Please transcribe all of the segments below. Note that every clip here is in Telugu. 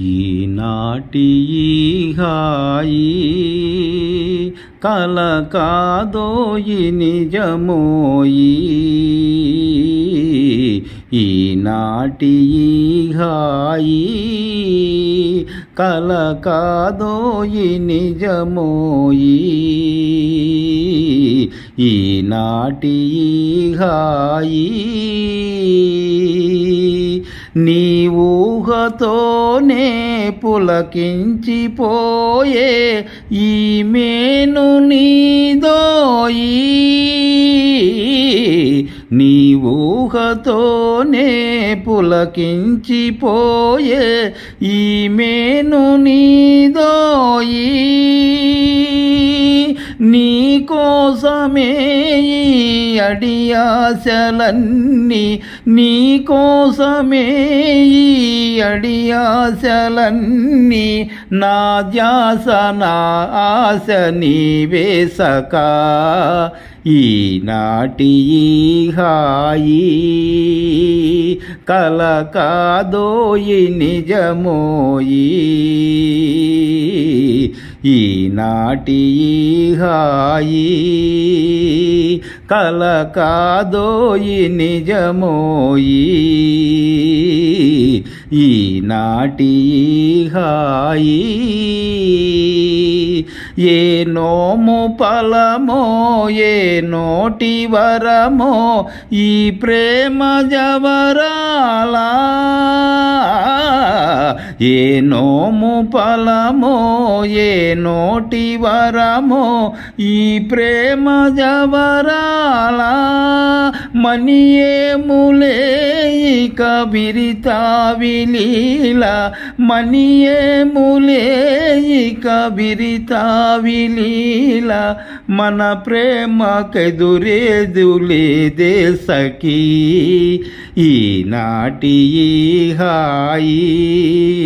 ఈనాటి ఈ హాయి కల కాదోయి నిజమోయి. ఈనాటి ఈ హాయి కల కాదోయి నిజమోయి. ఈనాటి ఈ హాయి నీ ఊహతోనే పులకించిపోయే ఈ మేను నీదోయి నీ ఊహతోనే పులకించిపోయే ఈ మేను నీదోయి నీ కోసమే ఈ అడియాశలన్నీ నీ కోసమే. ఈ అడియాశలన్నీ నా ధ్యాస నా ఆశ నీవేసక ఈనాటి హాయి కల కాదోయి నిజమోయి. ఈనాటి హాయి కల కాదోయి నిజమోయి. ఈనాటి హాయి ఏ నోము ఫలమో ఏ నోటి వరమో ఈ ప్రేమ జవరాలా. ఏ నోము ఫలమో ఏ నోటి వరమో ఈ ప్రేమ జవరాలా మనియేములే ఇక బిరితావిలీల మనియేములే ఇక బిరితావిలీల మన ప్రేమకెదురేదులేదే సఖీ. ఈనాటి ఈ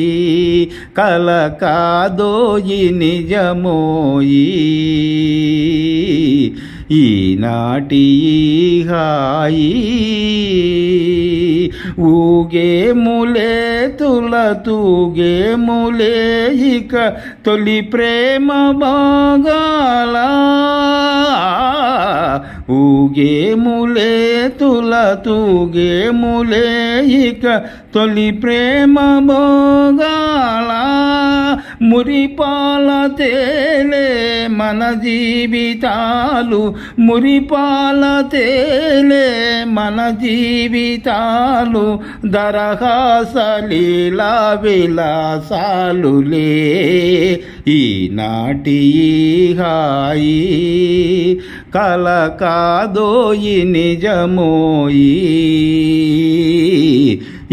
హాయి కల కాదోయి నిజమోయి ఈనాటి హాయి ఊగే ములే తుల తూగే ములే ఇక తొలి ప్రేమ బాగాల ఊగే ములే తుల తూగే ములే ఇక తొలి ప్రేమ భోగాల. మురిపాల తేలే మన జీవితాలు. మురిపాల తేలే మన జీవితాలు. దరహాస లీలా విలాసాలులే ఈనాటి హాయి కల కాదోయి నిజమోయి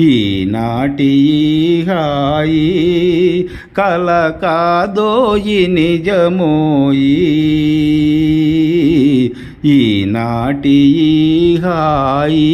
ఈనాటి హాయి కల కాదోయి నిజమోయి ఈనాటి హాయి